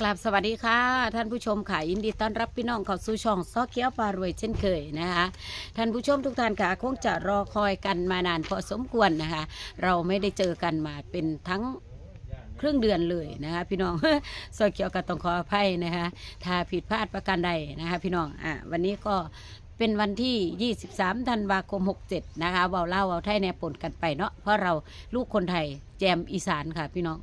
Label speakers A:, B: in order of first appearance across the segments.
A: กราบสวัสดีค่ะ ท่านผู้ชมค่ะยินดีต้อนรับพี่น้องเข้าสู่ช่องซอกเกี้ยวปลารวยเช่นเคยนะคะท่านผู้ชมทุกท่านค่ะคงจะรอคอยกันมานานพอสมควรนะคะ เราไม่ได้เจอกันมาเป็นทั้งครึ่งเดือนเลยนะคะพี่น้อง ซอยเกียวก็ต้องขออภัยนะคะถ้าผิดพลาดประการใดนะคะพี่น้องอะวันนี้ก็เป็นวันที่ 23 ธันวาคม 67 นะคะเบาเล่าเบาไทยแนปนกันไปเนาะเพราะเราลูกคนไทยแจมอีสานค่ะพี่น้อง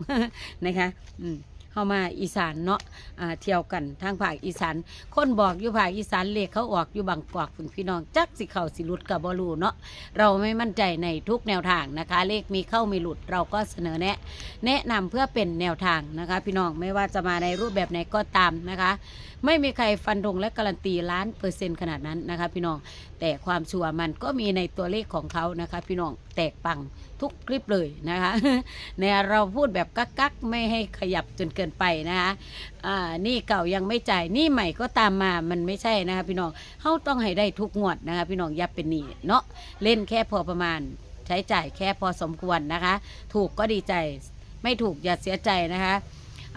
A: นะคะอืม เข้ามาอีสานเนาะอ่าเที่ยวกันทางภาคอีสาน คนบอกอยู่ภาคอีสานเลขเขาออกอยู่บางกอกคุณพี่น้องจักสิเข้าสิหลุดกับบอลูเนาะเราไม่มั่นใจในทุกแนวทางนะคะ เลขมีเข้ามีหลุดเราก็เสนอแนะ แนะนำเพื่อเป็นแนวทางนะคะ พี่น้องไม่ว่าจะมาในรูปแบบไหนก็ตามนะคะ ไม่มีใครฟันธงและการันตีล้านเปอร์เซ็นต์ขนาดนั้นนะคะ พี่น้องแต่ความชัวร์มันก็มีในตัวเลขของเขานะคะ พี่น้องแตกปังทุกคลิปเลยนะคะเนี่ยเราพูดแบบกักกักๆไม่ให้ขยับจนเกินไปนะคะอ่านี่เก่ายังไม่จ่ายนี่ใหม่ก็ตามมามันไม่ใช่นะคะพี่น้องเขาต้องให้ได้ทุกงวดนะคะพี่น้องอย่าเป็นหนี้เนาะเล่นแค่พอประมาณ ใช้จ่ายแค่พอสมควรนะคะ ถูกก็ดีใจไม่ถูกอย่าเสียใจนะคะ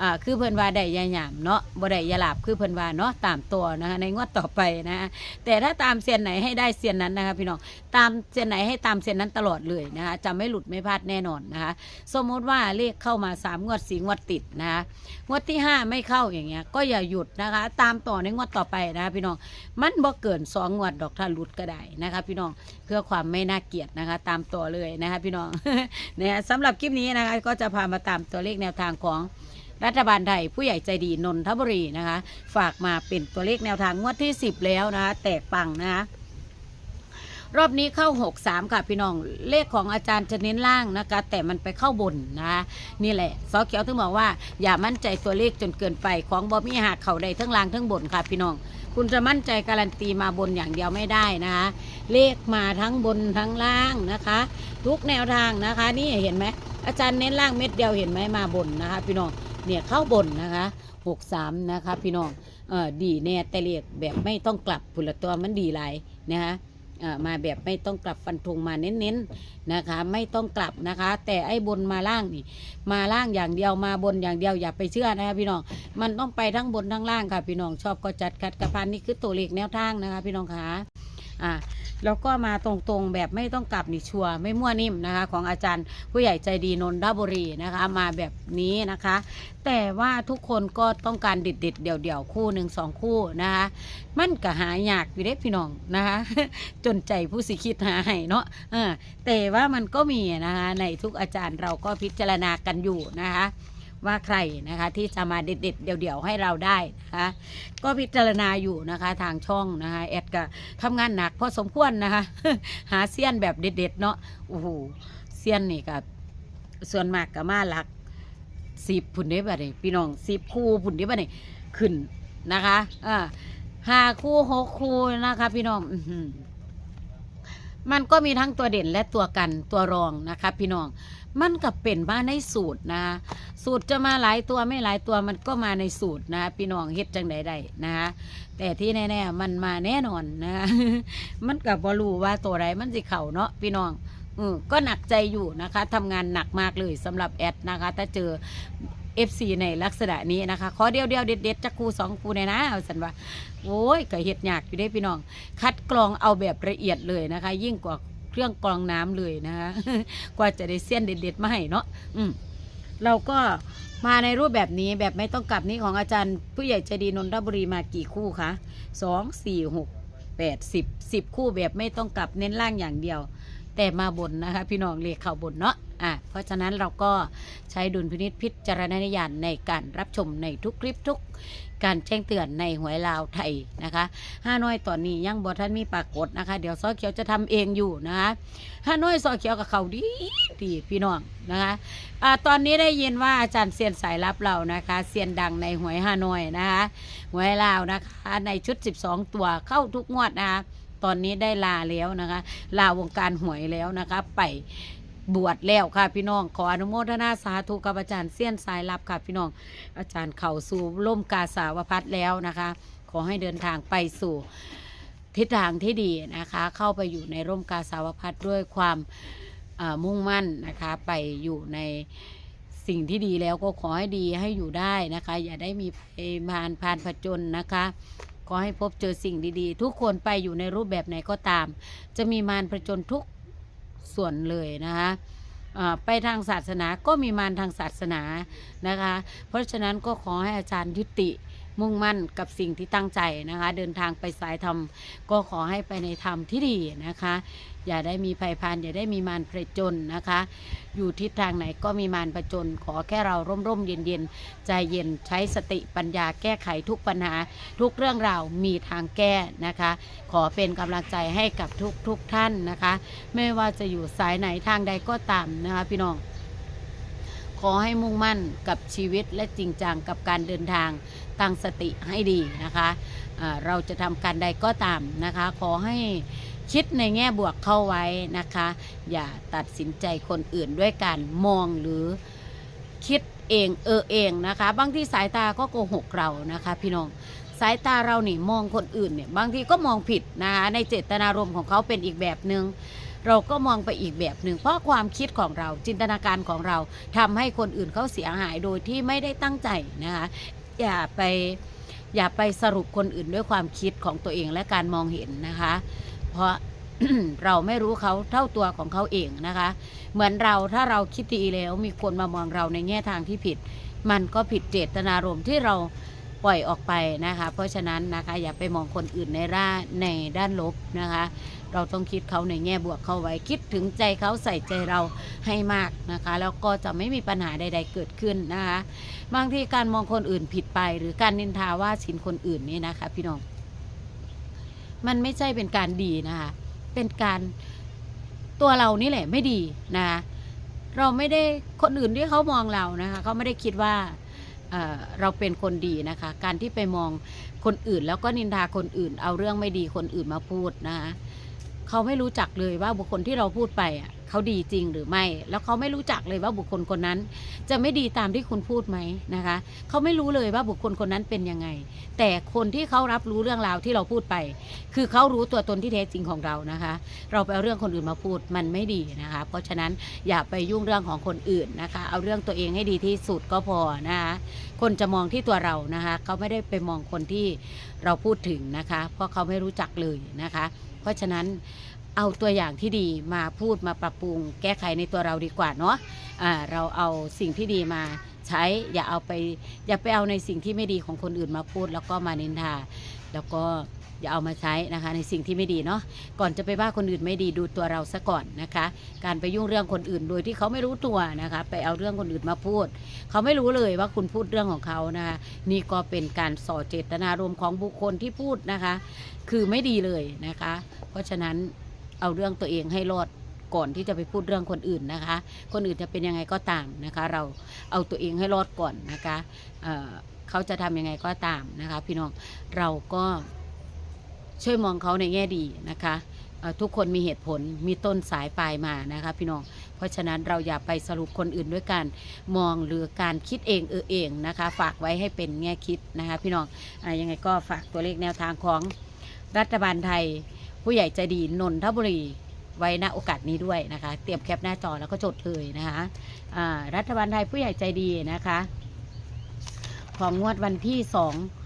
A: อ่าคือเพิ่นว่าได้ยาหยามเนาะบ่ได้ยาหลาบคือเพิ่นว่าเนาะตามตัวนะคะในงวดต่อไปนะคะแต่ถ้าตามเซียนไหนให้ได้เซียนนั้นนะคะพี่น้องตามเซียนไหนให้ตามเซียนนั้นตลอดเลยนะคะจะไม่หลุดไม่พลาดแน่นอนนะคะ สมมติว่าเลขเข้ามาสามงวดสี่งวดติดนะคะงวดที่ห้าไม่เข้าอย่างเงี้ยก็อย่าหยุดนะคะ ตามต่อในงวดต่อไปนะคะพี่น้องมันบ่เกินสองงวดดอกถ้าหลุดก็ได้นะคะพี่น้องเพื่อความไม่น่าเกลียดนะคะ ตามต่อเลยนะคะพี่น้องเนี่ยสำหรับคลิปนี้นะคะก็จะพามาตามตัวเลขแนวทางของ รัฐบาลไทยผู้ใหญ่ใจดีนนทบุรีนะคะ ฝากมาเป็นตัวเลขแนวทางงวดที่ 10 แล้วนะคะแตกปังนะคะรอบนี้เข้า 63 ค่ะพี่น้อง เลขของอาจารย์จะเน้นล่างนะคะ แต่มันไปเข้าบนนะคะนี่แหละซอเขียวถึงบอกว่า อย่ามั่นใจตัวเลขจนเกินไปของบอมีหักเข่าใดทั้งล่างทั้งบนค่ะพี่น้อง คุณจะมั่นใจการันตีมาบนอย่างเดียวไม่ได้นะคะ เลขมาทั้งบนทั้งล่างนะคะ ทุกแนวทางนะคะ นี่เห็นไหมอาจารย์เน้นล่างเม็ดเดียวเห็นไหมมาบนนะคะ พี่น้อง เนี่ยเข้าบนนะคะ63นะคะพี่น้องเออดีแน่แต่เลขแบบไม่ต้องกลับผุละตัวมันดีหลายนะคะมาแบบไม่ต้องกลับฟันธงมาเน้นๆนะคะ ไม่ต้องกลับนะคะ แต่ไอ้บนมาล่างนี่ มาล่างอย่างเดียวมาบนอย่างเดียวอย่าไปเชื่อนะคะพี่น้องมันต้องไปทั้งบนทั้งล่างค่ะพี่น้องชอบก็จัดคัดกระพันนี่คือตัวเลขแนวทางนะคะ พี่น้องคะ อ่าแล้วก็มาตรงๆแบบไม่ต้องกลับนี่ชัวไม่มั่วนิ่มนะคะ ของอาจารย์ผู้ใหญ่ใจดีนนทบุรีนะคะ มาแบบนี้นะคะ แต่ว่าทุกคนก็ต้องการเด็ดๆเดี่ยวๆคู่หนึ่งสองคู่นะคะ มันก็หายากอยู่เด้พี่น้องนะคะ จนใจผู้สิคิดหาให้เนาะเออแต่ว่ามันก็มีนะคะในทุกอาจารย์เราก็พิจารณากันอยู่นะคะ ว่าใครนะคะที่จะมาเด็ดๆ เดี่ยวๆ ให้เราได้นะคะก็พิจารณาอยู่นะคะทางช่องนะคะแอดก็ทำงานหนักพอสมควรนะคะ หาเซียนแบบเด็ดๆ เนาะโอ้โหเซียนนี่ก็ส่วนมากก็มาหลักสิบพุ่นเด้บ่เนี่ยพี่น้องสิบคู่พุ่นเด้บ่เนี่ยขึ้นนะคะอ่าห้าคู่หกคู่นะคะ พี่น้องอื มันก็มีทั้งตัวเด่นและตัวกันตัวรองนะคะพี่น้อง มันกับเป็นมาในสูตรนะ สูตรจะมาหลายตัวไม่หลายตัวมันก็มาในสูตรนะพี่น้องเฮ็ดจังใดได้นะคะแต่ที่แน่ๆมันมาแน่นอนนะคะมันกับบรู้ว่าตัวใดมันสิเข่าเนาะพี่น้องอก็หนักใจอยู่นะคะทำงานหนักมากเลยสำหรับแอดนะคะ ถ้าเจอ FC ในลักษณะนี้นะคะ ขอเดียวเดียวเด็ดเด็ดๆจักคูสองคูในนะเอาสันว่าโอ้ยก็เห็ดยากอยู่ได้พี่น้อง คัดกรองเอาแบบละเอียดเลยนะคะ ยิ่งกว่าเครื่องกรองน้ำเลยนะคะ กว่าจะได้เส้นเด็ดๆมาให้เนาะอืมเราก็มาในรูปแบบนี้แบบไม่ต้องกลับนี้ของอาจารย์ ผู้ใหญ่ใจดีนนทบุรีมากี่คู่คะสองสี่หกแปดสิบสิบคู่แบบไม่ต้องกลับเน้นล่างอย่างเดียว แต่มาบนนะคะ พี่น้องเลขเข่าวบนเนาะอะเพราะฉะนั้นเราก็ใช้ดุลพินิษพิจารณญาณในการรับชมในทุกคลิปทุกการแจ้งเตือนในหวยลาวไทยนะคะห้าน้อยตอนนี้ยังบอท่านมีปรากฏนะคะ เดี๋ยวซอเขียวจะทำเองอยู่นะคะห้าน้อยซอเขียวกับเขาดีดีพี่น้องนะคะอ่าตอนนี้ได้ยินว่าอาจารย์เซียนสายลับเรานะคะเซียนดังในหวยห้าน้อยนะคะหวยลาวนะคะในชุด 12 ตัวเข้าทุกงวดนะคะ ตอนนี้ได้ลาแล้วนะคะ ลาวงการหวยแล้วนะคะ ไปบวชแล้วค่ะพี่น้องขออนุโมทนาสาธุกับอาจารย์เซียนสายลับค่ะพี่น้อง อาจารย์เข่าสู่ล่มกาสาวพัดแล้วนะคะ ขอให้เดินทางไปสู่ทิศทางที่ดีนะคะ เข้าไปอยู่ในร่มกาสาวพัดด้วยความมุ่งมั่นนะคะ ไปอยู่ในสิ่งที่ดีแล้วก็ขอให้ดีให้อยู่ได้นะคะ อย่าได้มีภัยมารพานผจญนะคะ ขอให้พบเจอสิ่งดีๆ ทุกคนไปอยู่ในรูปแบบไหนก็ตาม จะมีมารผจญทุกส่วนเลยนะคะไปทางศาสนาก็มีมารทางศาสนานะคะ เพราะฉะนั้นก็ขอให้อาจารย์ยุติมุ่งมั่นกับสิ่งที่ตั้งใจนะคะ เดินทางไปสายธรรมก็ขอให้ไปในธรรมที่ดีนะคะ อย่าได้มีภัยพานอย่าได้มีมารผจญนะคะ อยู่ทิศทางไหนก็มีมารผจญขอแค่เราร่มร่มเย็นเย็นใจเย็นใช้สติปัญญาแก้ไขทุกปัญหา ทุกเรื่องราวมีทางแก้นะคะ ขอเป็นกำลังใจให้กับทุกทุกท่านนะคะ ไม่ว่าจะอยู่สายไหนทางใดก็ตามนะคะพี่น้องขอให้มุ่งมั่นกับชีวิตและจริงจังกับการเดินทางตั้งสติให้ดีนะคะอ่าเราจะทำการใดก็ตามนะคะ ขอให้ คิดในแง่บวกเข้าไว้นะคะ อย่าตัดสินใจคนอื่นด้วยการมองหรือคิดเองเออเองนะคะ บางทีสายตาก็โกหกเรานะคะพี่น้องสายตาเรานี่มองคนอื่นเนี่ยบางทีก็มองผิดนะคะในเจตนารมณ์ของเขาเป็นอีกแบบหนึง่งเราก็มองไปอีกแบบหนึ่งเพราะความคิดของเราจินตนาการของเราทำให้คนอื่นเขาเสียหายโดยที่ไม่ได้ตั้งใจนะคะอย่าไปอย่าไปสรุปคนอื่นด้วยความคิดของตัวเองและการมองเห็นนะคะ เพราะเราไม่รู้เขาเท่าตัวของเขาเองนะคะ เหมือนเราถ้าเราคิดดีแล้วมีคนมามองเราในแง่ทางที่ผิด มันก็ผิดเจตนารมณ์ที่เราปล่อยออกไปนะคะ เพราะฉะนั้นนะคะอย่าไปมองคนอื่นในร่าในด้านลบนะคะ เราต้องคิดเขาในแง่บวกเข้าไว้คิดถึงใจเขาใส่ใจเราให้มากนะคะ แล้วก็จะไม่มีปัญหาใด ๆ เกิดขึ้นนะคะ บางทีการมองคนอื่นผิดไป หรือการนินทาว่าสินคนอื่นนี่นะคะ พี่น้อง มันไม่ใช่เป็นการดีนะคะเป็นการตัวเรานี่แหละไม่ดีนะคะเราไม่ได้คนอื่นที่เขามองเรานะคะเขาไม่ได้คิดว่าเเราเป็นคนดีนะคะ การที่ไปมองคนอื่นแล้วก็นินทาคนอื่น เอาเรื่องไม่ดีคนอื่นมาพูดนะคะ เขาไม่รู้จักเลยว่าบุคคลที่เราพูดไปอะเขาดีจริงหรือไม่ แล้วเขาไม่รู้จักเลยว่าบุคคลคนนั้น จะไม่ดีตามที่คุณพูดไหมนะคะ เขาไม่รู้เลยว่าบุคคลคนนั้นเป็นยังไง แต่คนที่เขารับรู้เรื่องราวที่เราพูดไป คือเขารู้ตัวตนที่แท้จริงของเรานะคะ เราไปเอาเรื่องคนอื่นมาพูดมันไม่ดีนะคะ เพราะฉะนั้นอย่าไปยุ่งเรื่องของคนอื่นนะคะ เอาเรื่องตัวเองให้ดีที่สุดก็พอนะคะ คนจะมองที่ตัวเรานะคะ เขาไม่ได้ไปมองคนที่เราพูดถึงนะคะ เพราะเขาไม่รู้จักเลยนะคะ เพราะฉะนั้นเอาตัวอย่างที่ดีมาพูดมาปรับปรุง แก้ไขในตัวเราดีกว่าเนาะะเราเอาสิ่งที่ดีมาใช้ อย่าเอาไปอย่าไปเอาในสิ่งที่ไม่ดีของคนอื่นมาพูด แล้วก็มานินทาแล้วก็ อย่าเอามาใช้นะคะ ในสิ่งที่ไม่ดีเนาะก่อนจะไปว่าคนอื่นไม่ดีดูตัวเราซะก่อนนะคะ การไปยุ่งเรื่องคนอื่นโดยที่เขาไม่รู้ตัวนะคะ ไปเอาเรื่องคนอื่นมาพูด เขาไม่รู้เลยว่าคุณพูดเรื่องของเขานะคะนี่ก็เป็นการส่อเจตนารมณ์ของบุคคลที่พูดนะคะ คือไม่ดีเลยนะคะ เพราะฉะนั้นเอาเรื่องตัวเองให้รอดก่อนที่จะไปพูดเรื่องคนอื่นนะคะ คนอื่นจะเป็นยังไงก็ตามนะคะ เราเอาตัวเองให้รอดก่อนนะคะเเขาจะทำยังไงก็ตามนะคะ พี่น้องเราก็ ช่วยมองเขาในแง่ดีนะคะทุกคนมีเหตุผลมีต้นสายปลายมานะคะพี่น้อง เพราะฉะนั้นเราอย่าไปสรุปคนอื่นด้วยการมองหรือการคิดเองเออเองนะคะ ฝากไว้ให้เป็นแง่คิดนะคะ พี่น้องอยังไงก็ฝากตัวเลขแนวทางของรัฐบาลไทย ผู้ใหญ่ใจดีนนทบุรีไว้ณโอกาสนี้ด้วยนะคะ เตรียมแคปหน้าจอแล้วก็จดเลยนะคะรัฐบาลไทยผู้ใหญ่ใจดีนะคะ ของงวดวันที่2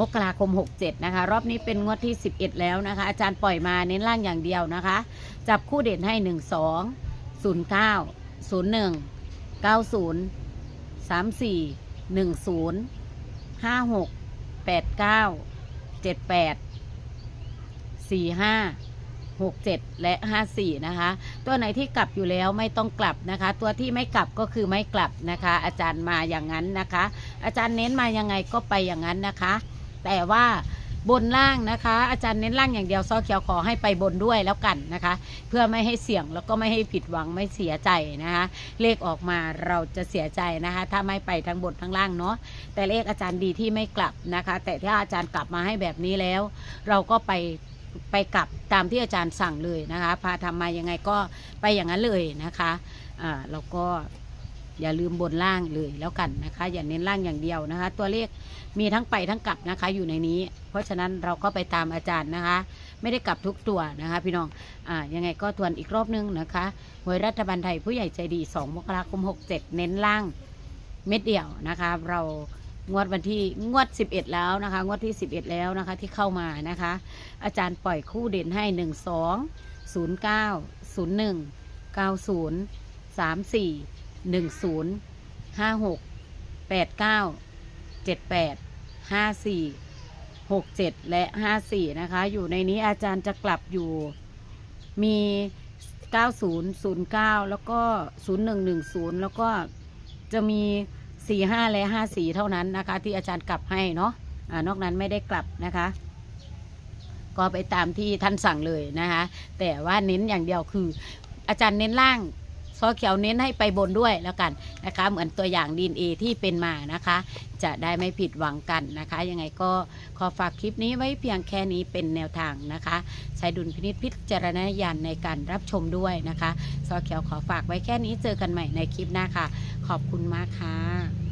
A: มกราคม 67 นะคะ รอบนี้เป็นงวดที่ 11 แล้วนะคะ อาจารย์ปล่อยมาเน้นล่างอย่างเดียวนะคะ จับคู่เด่นให้ 1 2 0 9 0 1 90 34 10 56 89 78 45 67 และ 54 นะคะ ตัวไหนที่กลับอยู่แล้วไม่ต้องกลับนะคะ ตัวที่ไม่กลับก็คือไม่กลับนะคะ อาจารย์มาอย่างนั้นนะคะ อาจารย์เน้นมายังไงก็ไปอย่างนั้นนะคะ แต่ว่าบนล่างนะคะ อาจารย์เน้นล่างอย่างเดียวซอเขียวขอให้ไปบนด้วยแล้วกันนะคะ เพื่อไม่ให้เสี่ยงแล้วก็ไม่ให้ผิดหวังไม่เสียใจนะคะ เลขออกมาเราจะเสียใจนะคะ ถ้าไม่ไปทั้งบนทั้งล่างเนาะแต่เลขอาจารย์ดีที่ไม่กลับนะคะ แต่ถ้าอาจารย์กลับมาให้แบบนี้แล้ว เราก็ไปไปกลับตามที่อาจารย์สั่งเลยนะคะพาทำมายังไงก็ไปอย่างนั้นเลยนะคะอ่าแล้วก็ อย่าลืมบนล่างเลยแล้วกันนะคะ อย่าเน้นล่างอย่างเดียวนะคะ ตัวเลขมีทั้งไปทั้งกลับนะคะอยู่ในนี้ เพราะฉะนั้นเราก็ไปตามอาจารย์นะคะ ไม่ได้กลับทุกตัวนะคะ พี่น้องอ่ายังไงก็ทวนอีกรอบนึงนะคะหวยรัฐบาลไทยผู้ใหญ่ใจดี 2 มกราคม 67 เน้นล่างเม็ดเดียวนะคะ เรางวดวันที่งวด 11 แล้วนะคะ งวดที่ 11 แล้วนะคะ ที่เข้ามานะคะ อาจารย์ปล่อยคู่เด่นให้ 1 2 0 9 0 1 9 0 3 4 1 0 5 6 8 9 7 8 5 4 6 7แปดเก้าเจ็ดแปดห้าสี่หกเจ็ดและ54นะคะ อยู่ในนี้อาจารย์จะกลับอยู่มี9009แล้วก็0110แล้วก็จะมี45และ54เท่านั้นนะคะ ที่อาจารย์กลับให้เนาะอ่านอกนั้นไม่ได้กลับนะคะก็ไปตามที่ท่านสั่งเลยนะคะ แต่ว่าเน้นอย่างเดียวคือ อาจารย์เน้นล่าง ซอเขียวเน้นให้ไปบนด้วยแล้วกันนะคะ เหมือนตัวอย่างดีเอที่เป็นมานะคะ จะได้ไม่ผิดหวังกันนะคะ ยังไงก็ขอฝากคลิปนี้ไว้เพียงแค่นี้เป็นแนวทางนะคะใช้ดุลพินิจพิจารณญาณในการรับชมด้วยนะคะซอเขียวขอฝากไว้แค่นี้เจอกันใหม่ในคลิปหน้าค่ะ ขอบคุณมากค่ะ